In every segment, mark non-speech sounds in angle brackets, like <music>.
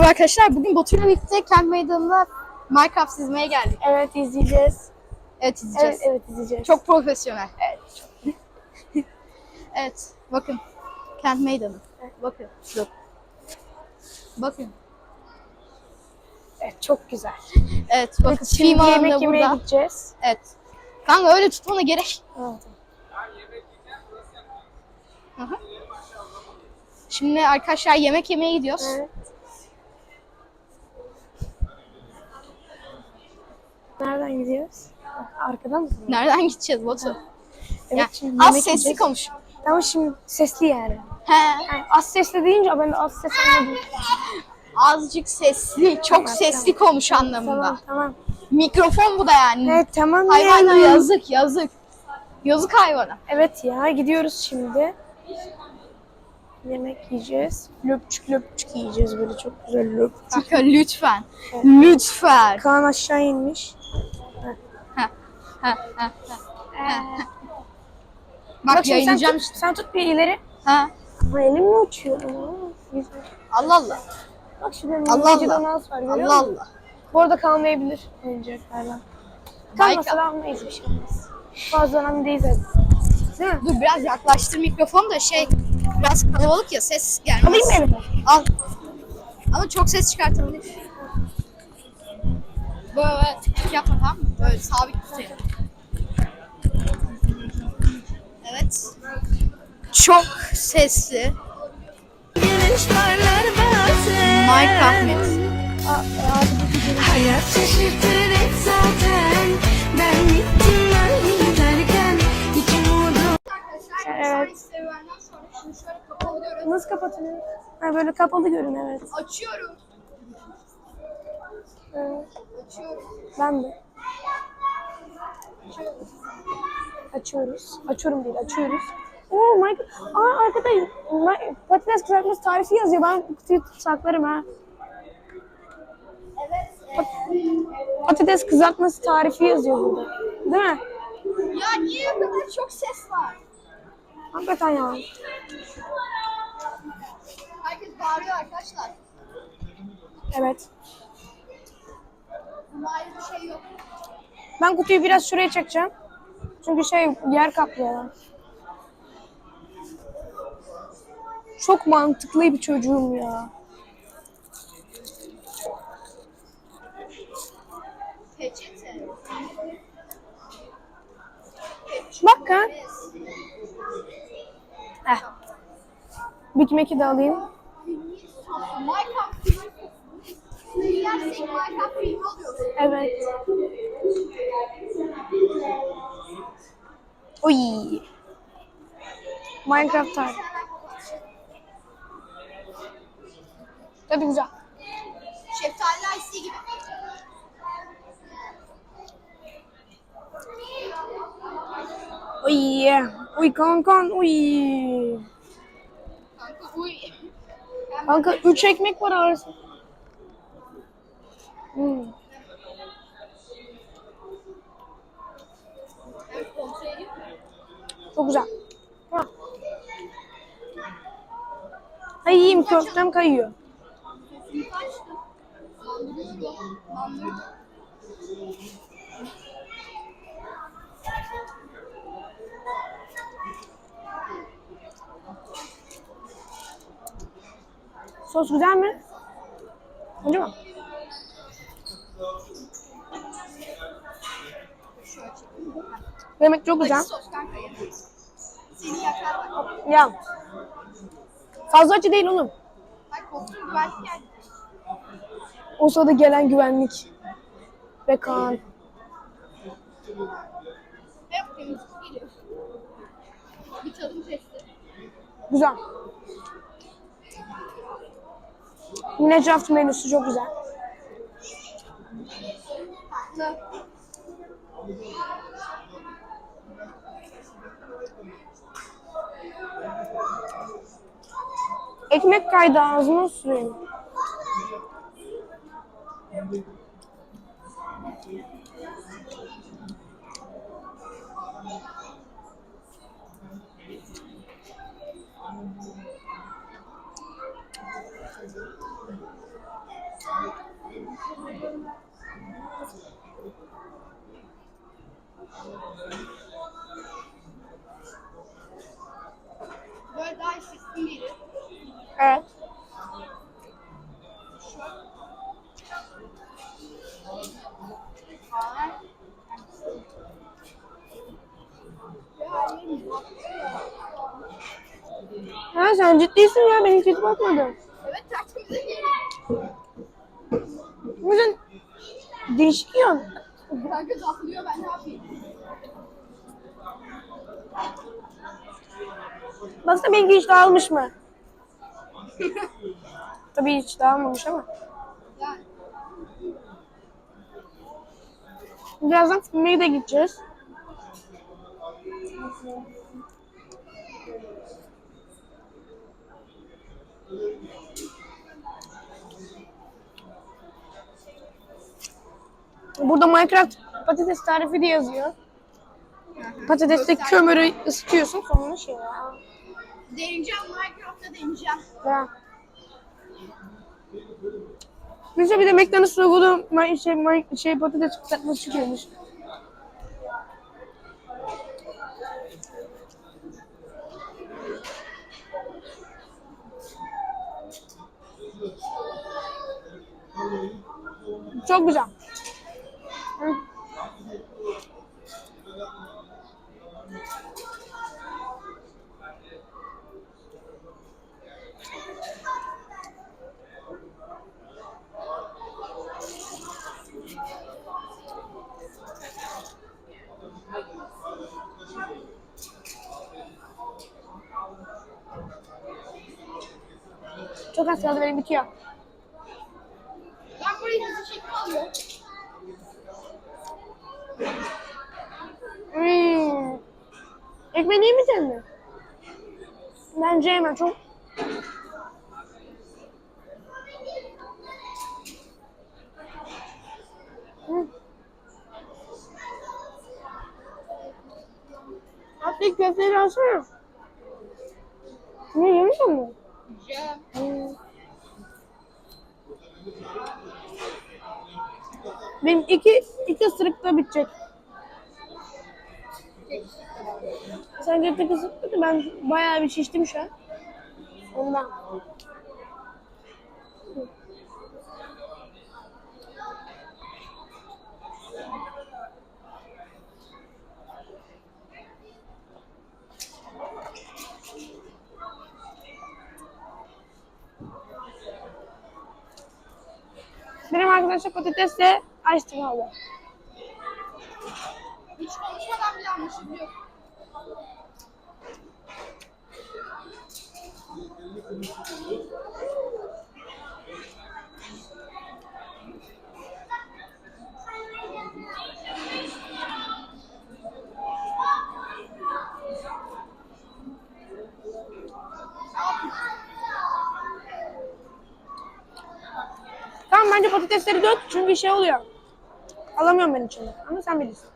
Merhaba arkadaşlar. Bugün Batur'la birlikte kent meydanına Minecraft izlemeye geldik. Evet izleyeceğiz. Evet izleyeceğiz. Evet evet izleyeceğiz. Çok profesyonel. Evet. <laughs> evet. Bakın. Kent meydanı. Bakın. Dur. Bakın. evet, çok güzel. Evet. Bakın. Şimdi Film yemek yemeye burada. gideceğiz. Evet. Kanka öyle tutmana gerek. Evet. Hı. Şimdi arkadaşlar yemek yemeye gidiyoruz. evet. Nereden gidiyoruz? Arkadan mı? Nereden gideceğiz Batu? Evet Ya, şimdi az sesli yiyeceğiz. konuş. Ama şimdi sesli yani. He. yani. Az sesli deyince ben de az ses anladım. Azıcık sesli, çok Tamam, sesli konuş anlamında. Tamam tamam. Mikrofon bu da yani. Evet tamam Hayvana yani. yazık yazık. Yazık hayvana. Evet ya gidiyoruz şimdi. Yemek yiyeceğiz. Löpçük löpçük yiyeceğiz böyle çok güzel löpçük. Kanka lütfen. Lütfen. Kaan aşağı inmiş. Ha, ha, ha. Ee, Bak, Bak şimdi sen yayınlayacağım tut, işte. sen tut bir ileri. Ha. Ama elim mi uçuyor? Allah Allah. Bak Allah minicik Allah. donat var Allah? Allah. Bu arada kalmayabilir oyuncaklardan. Kalmasa da almayız bir şey olmaz. Fazla önemli değil zaten. Değil mi? Dur biraz yaklaştır mikrofonu da şey biraz kalabalık ya ses gelmez. Alayım mı elime? Al. Ama çok ses çıkartabilir. Böyle tık yapma tamam mı? Böyle sabit tutayım. Evet. Çok sesli. Minecraft mix. Hayat şaşırtır zaten Ben gittim ben giderken Hiç umudum Evet. Serüvenden sonra şunu şöyle kapalı görün. Nasıl kapatılıyor? Ha, böyle kapalı görün evet. Açıyorum. Evet. Açıyorum. Ben de. Açıyoruz. Açıyorum değil, açıyoruz. Oo, Michael. Aa arkada patates kızartması tarifi yazıyor. Ben kutuyu saklarım ha. Pat- Patates kızartması tarifi yazıyor burada. Değil mi? Ya niye bu kadar çok ses var? Hakikaten ya. Herkes bağırıyor arkadaşlar. Evet. Ben kutuyu biraz şuraya çekeceğim. Çünkü şey yer kaplıyor. Çok mantıklı bir çocuğum ya. Bak kan. Heh. Big Mac'i de alayım. Alıyoruz. Evet. Oy. Minecraft tarihi. Tabii güzel. Şeftali ice gibi. Oy. Oy kankan. Oy. Kanka uy. Kanka 3 ekmek var arası. Hmm. Çok güzel. Ha. Ay yiyeyim köftem kayıyor. Sos güzel mi? Acı Yemek çok güzel. Ya. Fazla acı değil oğlum. O sırada gelen güvenlik. Ve Kaan. Bir tadım testi. Güzel. Minecraft menüsü çok güzel. Ekmek kaydı ağzıma süreyim. Böyle daha hissetsin biri. Evet. Ha sen ciddisin ya ben hiç hiç bakmadım. Evet tertemiz değil. Bu yüzden değişik yiyorsun. Herkes atlıyor ben ne yapayım? Baksana benimki hiç dağılmış mı? <laughs> Tabii hiç dağılmamış ama. Yani Birazdan filmeye de gideceğiz. Burada Minecraft patates tarifi de yazıyor. Patateste kömürü ısıtıyorsun sonra şey ya. deneyeceğim Minecraft'ta deneyeceğim. Ya. Mesela bir de McDonald's logolu şey, ma- şey patates kızartması çıkıyormuş. Çok güzel. Az kaldı benim bitiyor. Ben burayı hızlı çekme alıyorum. Hmm. Ekmeğini yemeyecek mi? Bence yeme çok. Hı. Artık köfteyi alsana. Ne yemiş mi? Yiyeceğim. Hmm. Benim iki, iki ısırıkta bitecek. Sence tek ısırıkta da ben bayağı bir şiştim şu an. Ondan. Benim arkadaşlar patatesle açtım aldı. Tamam bence patatesleri dök çünkü şey oluyor. Alamıyorum ben içinde. Ama sen bilirsin.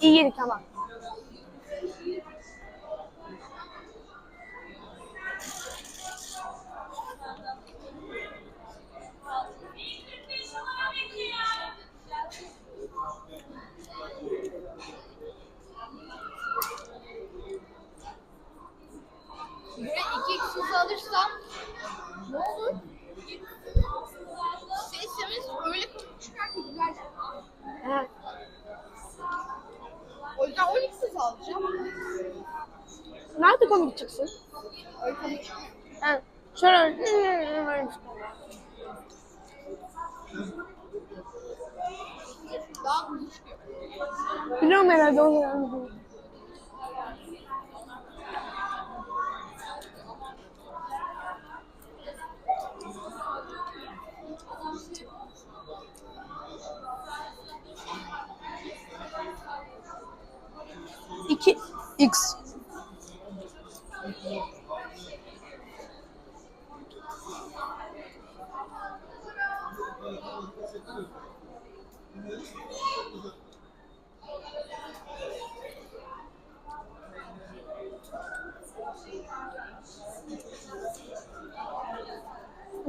İyi yedik ama. Nerede komik çıksın? Ha, şöyle. Biliyorum herhalde o zaman. İki x.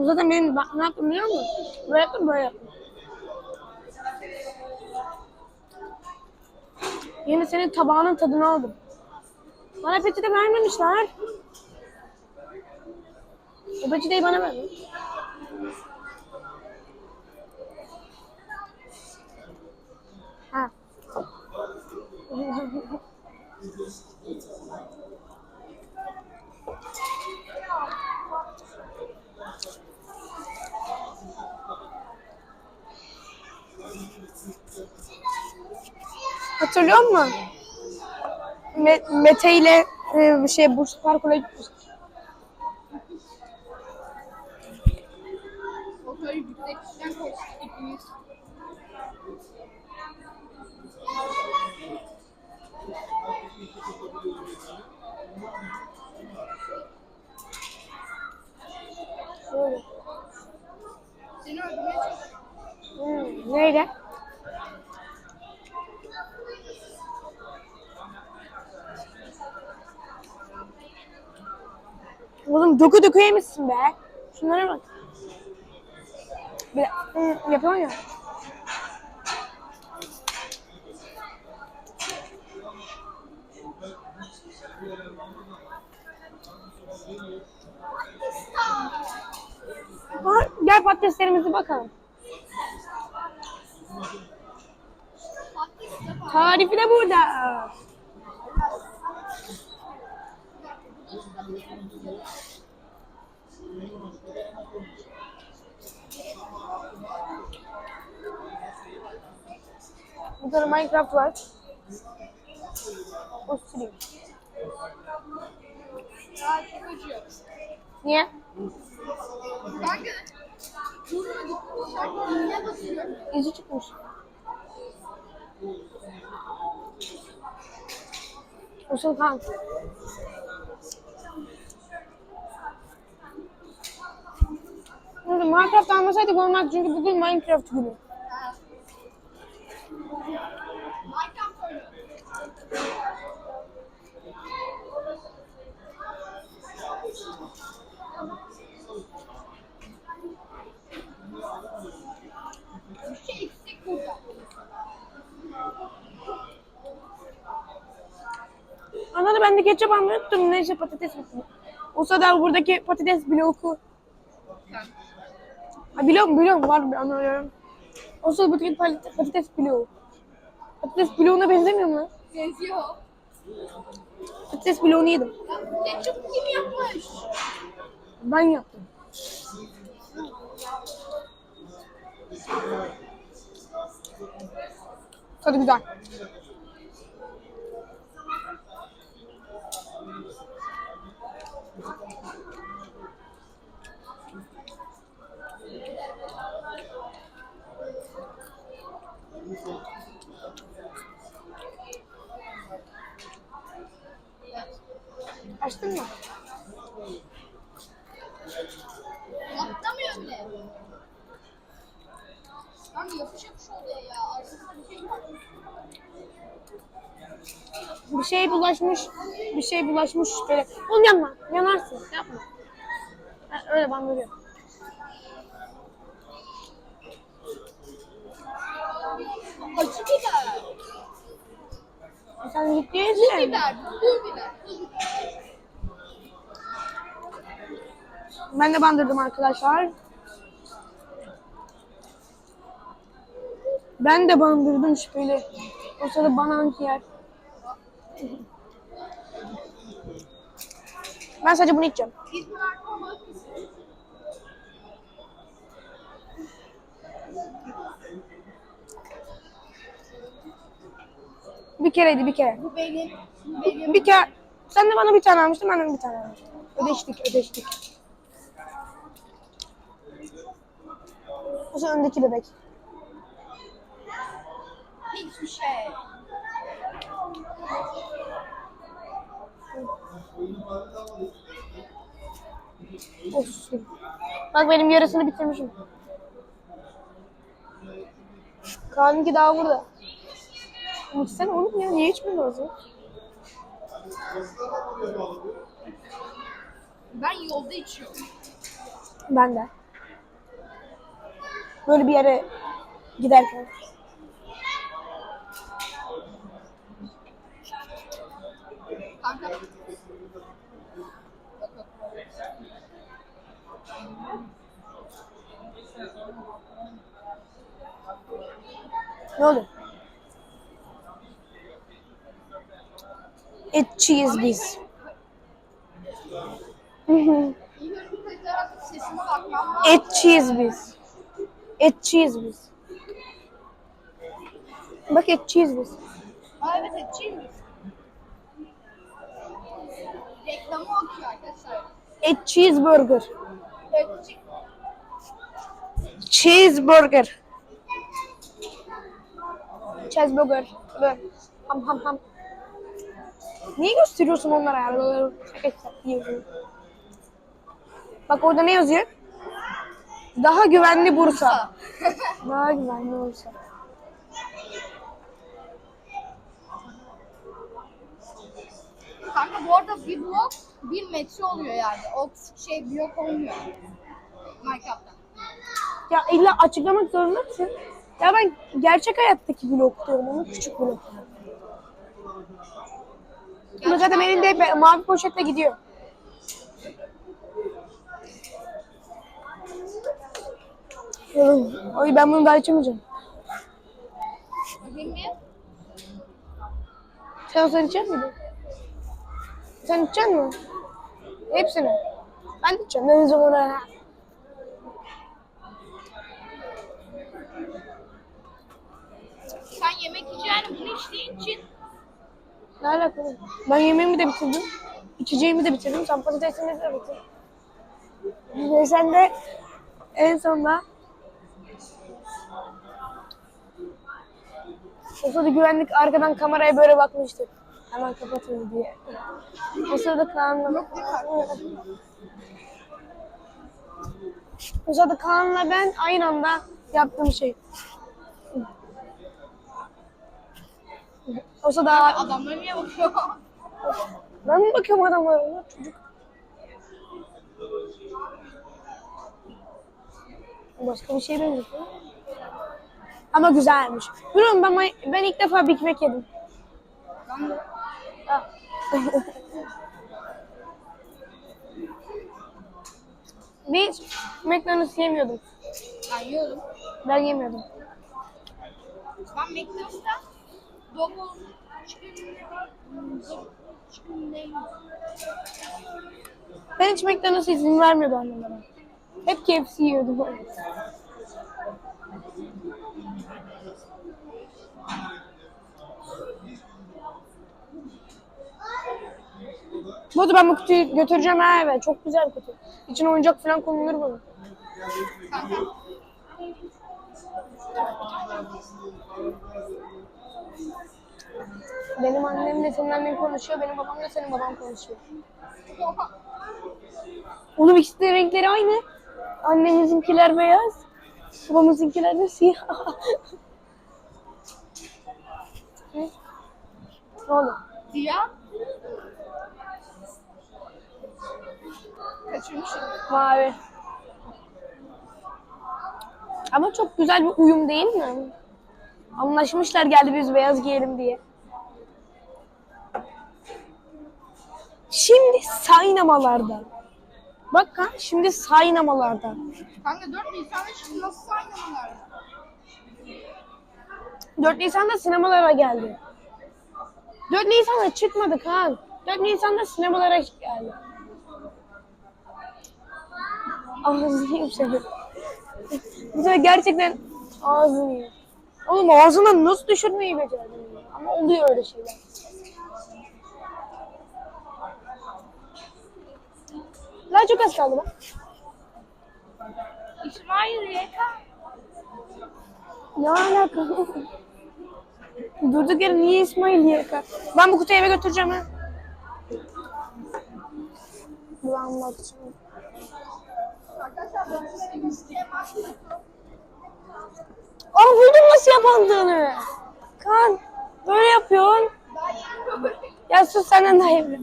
Bu zaten benim bak ne yaptım biliyor musun? Böyle yaptım böyle yaptım. Yine senin tabağının tadını aldım. Bana peçete vermemişler. O peçeteyi bana ver. Ha. <laughs> Hatırlıyor musun? Me- Mete ile e, şey Bursa Parkı'na gitmiştik. Seni öldürmeye. Hmm, neyle? Oğlum doku doku yemişsin be. Şunlara bak. Bir hmm, yapıyorsun ya. Ha, gel patateslerimize bakalım. Tarifi de burada. Da Minecraft var. O acıyor. Niye? Kanka. İzi çıkmış. Usul kan. Minecraft almasaydık olmaz çünkü bugün Minecraft günü. Anladım ben de ketçap almayı unuttum. Neyse patates bitti. O sırada buradaki patates bloku. Ha, biliyorum biliyorum var bir anlıyorum. O sırada buradaki patates bloğu. Patates bloğuna benzemiyor mu? Benziyor. Patates bloğunu yedim. Ya ketçap kim yapmış? Ben yaptım. Tadı güzel. Açtın mı? Atlamıyor bile. Kanka yapış yapış oldu ya. Arkasında bir şey var. Bir şey bulaşmış, bir şey bulaşmış böyle. Oğlum yanma, yanarsın, yapma. Öyle ben böyle. Acı biber. Sen misin? biber. Pul biber. Pul biber. Ben de bandırdım arkadaşlar. Ben de bandırdım şüpheli. O sırada bana yer. Ben sadece bunu içeceğim. Bir kereydi bir kere. Bu benim. Bu benim. Bir kere. Sen de bana bir tane almıştın, ben de bir tane almıştım. Ödeştik, ödeştik. O zaman öndeki bebek. Hiçbir şey. Olsun. Bak benim yarısını bitirmişim. Kaan'ınki daha burada. İçsene oğlum ya. Niye içmiyorsun? Ben yolda içiyorum. Ben de. Böyle bir yere giderken. Ne oluyor? Et cheese biz. Et cheese biz. Et cheese biz. Bak et cheese biz. Aa evet etçiyim biz. Reklamı okuyor arkadaşlar. Et cheeseburger. Etçi. Cheeseburger. Cheeseburger. Böyle. Ham ham ham. Niye gösteriyorsun onlara ya? Böyle şaka şaka yiyorsun. Bak orada ne yazıyor? Daha güvenli Bursa. <laughs> Daha güvenli Bursa. Kanka bu arada bir blok bir metre oluyor yani. O şey blok olmuyor. Minecraft'ta. Ya illa açıklamak zorunda mısın? Ya ben gerçek hayattaki blok diyorum, onun küçük blok. Ama zaten elinde mavi poşetle gidiyor. Ay ben bunu daha içemeyeceğim. Sen sen içecek miydin? Sen içecek misin? Hepsini. Ben de içeceğim. Ben o bunu içtiğin için Ne alakalı? Ben yemeğimi de bitirdim. İçeceğimi de bitirdim. Sen patatesini de bitirdin. Ve sen de en sonunda o sırada güvenlik arkadan kameraya böyle bakmıştı. Hemen kapatın diye. O sırada Kaan'la o sırada Kaan'la ben aynı anda yaptığım şey. O sırada adamlar niye bakıyor? <laughs> Ben mi bakıyorum adamlara? Onlar çocuk. Başka bir şey benziyor. Ama güzelmiş. Biliyorum ben, ben ilk defa Big Mac yedim. Ben de. <laughs> Bir hiç McDonald's yemiyordum. Ben yiyorum. Ben yemiyordum. Ben McDonald's'ta yiyorum? Ben hiç McDonald's'a izin vermiyordu annem bana. Hep KFC yiyordum. Bu arada ben bu kutuyu götüreceğim ha eve. Çok güzel kutu. İçine oyuncak falan konulur bunun. Benim annemle senin annen konuşuyor, benim babamla senin baban konuşuyor. Oğlum ikisi de renkleri aynı. Annemizinkiler beyaz, babamızınkiler de siyah. ne? Ne oldu? Diya. Kaçırmışım. Mavi. Ama çok güzel bir uyum değil mi? Anlaşmışlar geldi biz beyaz giyelim diye. Şimdi saynamalarda. Bak ha şimdi saynamalarda. Kanka 4 Nisan'da çıktı nasıl saynamalar? 4 Nisan'da sinemalara geldi. 4 Nisan'da çıkmadı Kaan. 4 Nisan'da sinemalara geldi. Ağzını seni. Bu sefer gerçekten ağzını. Oğlum ağzına nasıl düşürmeyi becerdin? Ama oluyor öyle şeyler. Lan çok az kaldı bak. İsmail YK. Ne alaka? Durduk yere niye İsmail yaka? Ben bu kutuyu eve götüreceğim ha. İsteyen başlıyorum. Aa buldum nasıl yapıldığını. Kan böyle yapıyorsun. Ya sus senden daha iyi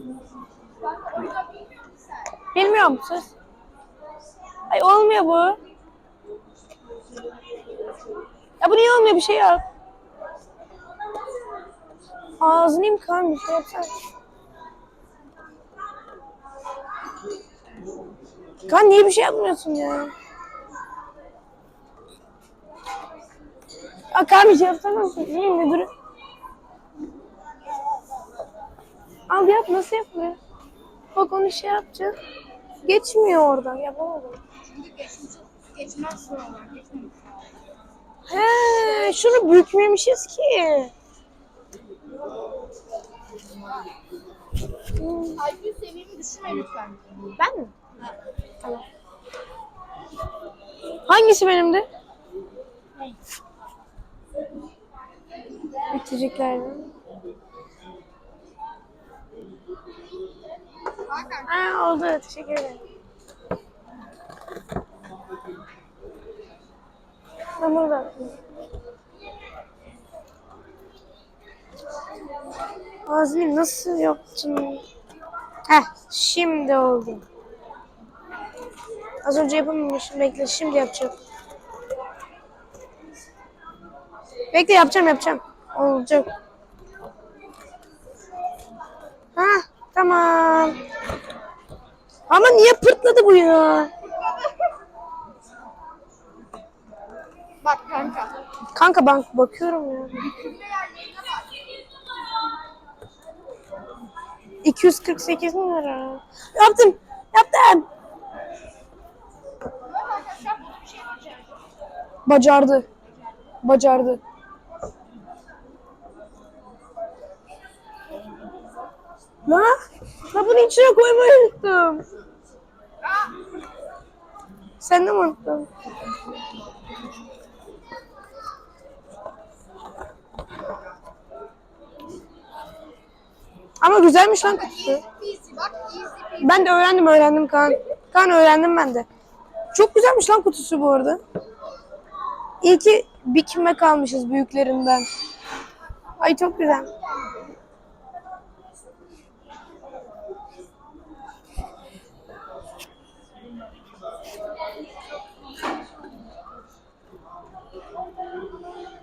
Bilmiyorum sus. Ay olmuyor bu. Ya bu niye olmuyor bir şey yap. Ağzını imkan bir şey. Kan niye bir şey yapmıyorsun ya? Ya kan bir şey yapsana. İyi mi? Dur. Al yap nasıl yapılıyor? Bak onu şey yapacağız. Geçmiyor oradan yapamadım. Çünkü geçmez. Geçmemiş. He, şunu bükmemişiz ki. Hmm, IQ seviyemi düşürme lütfen. Ben mi? Tamam. Hangisi benimdi? Bitecekler mi? Ha oldu teşekkür ederim. Bunu da. Azmi nasıl yaptın? Heh şimdi oldu. Az önce yapamamışım. Bekle şimdi yapacağım. Bekle yapacağım yapacağım. Olacak. Ha tamam. Ama niye pırtladı bu ya? Bak kanka. Kanka ben bakıyorum ya. Değerlerine bak. 248 bin lira. Yaptım. Yaptım. Şey. Bacardı. Bacardı. La, la bunu içine koymayı unuttum. Sen de mi unuttun? Ama güzelmiş lan kutusu. Ben de öğrendim öğrendim Kaan. Kaan öğrendim ben de. Çok güzelmiş lan kutusu bu arada. İyi ki bir kime kalmışız büyüklerinden. Ay çok güzel.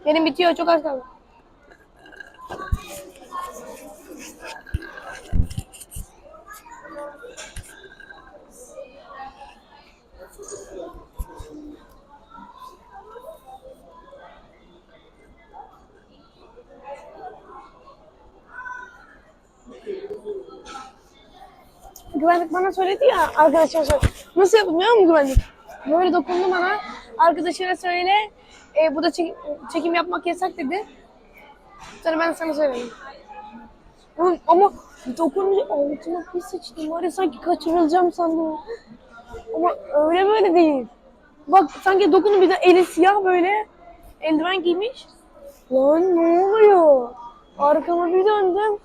Benim bitiyor çok az kaldı. Güvenlik bana söyledi ya arkadaşlar. Nasıl yapılmıyor mu güvenlik? Böyle dokundu bana. Arkadaşına söyle. E, bu da çek- çekim yapmak yasak dedi. Sonra ben sana. Oğlum, ama dokununca altıma bir sıçtım. Var ya sanki kaçırılacağım sandım. Ama öyle böyle değil. Bak sanki dokunu bir de eli siyah böyle. Eldiven giymiş. Lan ne oluyor? Arkama bir döndüm.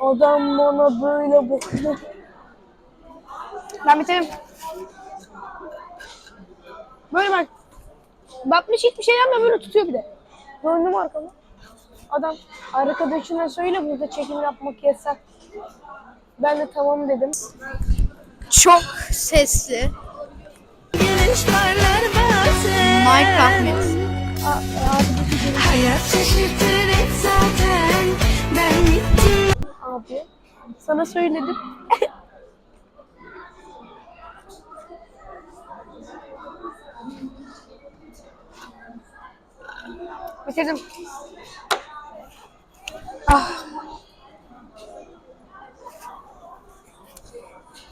Adam bana böyle bakıyor. Ben bitireyim. Böyle bak. Bakmış hiçbir şey yapmıyor böyle tutuyor bir de. Döndüm arkama. Adam arkadaşına söyle burada çekim yapmak yasak. Ben de tamam dedim. Çok sesli. Mix. Aa, abi, Hayat şaşırtır zaten Ben gittim abi sana söyledim. <laughs> Bitirdim. Ah.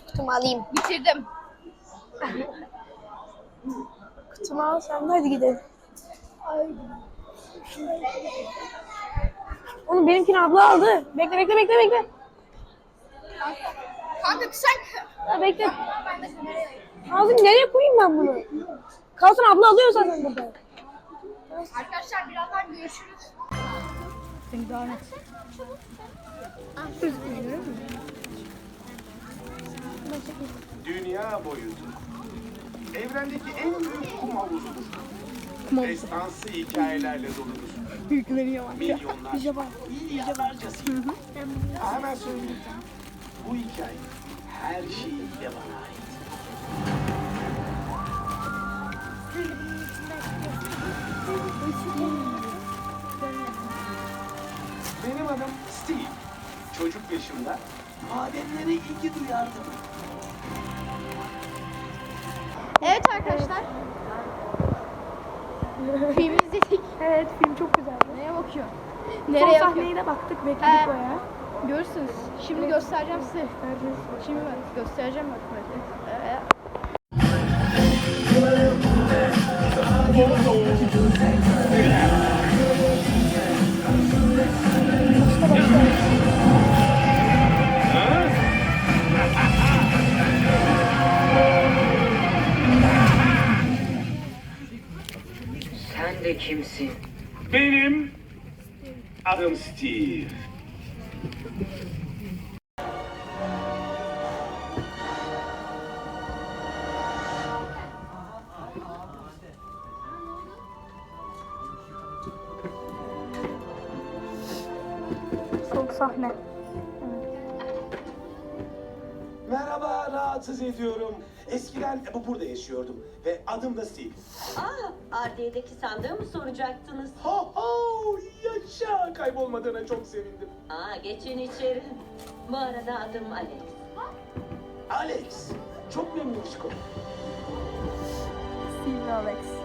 Kutumu alayım. Bitirdim. Kutumu al sen de hadi gidelim. Oğlum benimkini abla aldı. Bekle bekle bekle bekle. Kanka. Sen... Ya bekle. Ağzını nereye koyayım ben bunu? Kalsın abla alıyor zaten burada. Arkadaşlar birazdan görüşürüz. Seni devam et. Dünya boyutu. evrendeki en büyük kum havuzudur. Destansı hikayelerle doludur. Büyükleri var. Milyonlar, milyarlarcası. Ha, Hemen söyleyeyim. Bu hikaye her şeyiyle bana ait. Adım Steve. Çocuk yaşımda madenlere ilgi duyardım. Evet arkadaşlar. Film izledik. Evet film çok güzeldi. Neye bakıyor? Son Nereye bakıyor? sahneye de baktık bekledik He. bayağı. Görürsünüz. Şimdi göstereceğim size. Şimdi bak göstereceğim bak böyle. Ee, kimsin? Benim adım Steve. Son sahne. Merhaba, rahatsız ediyorum. Eskiden bu burada yaşıyordum ve adım da Steve. Aa, Ardiye'deki sandığı mı soracaktınız? Ho ho, yaşa! Kaybolmadığına çok sevindim. Aa, geçin içeri. Bu arada adım Alex. Alex, çok memnun Chico. Steve Alex.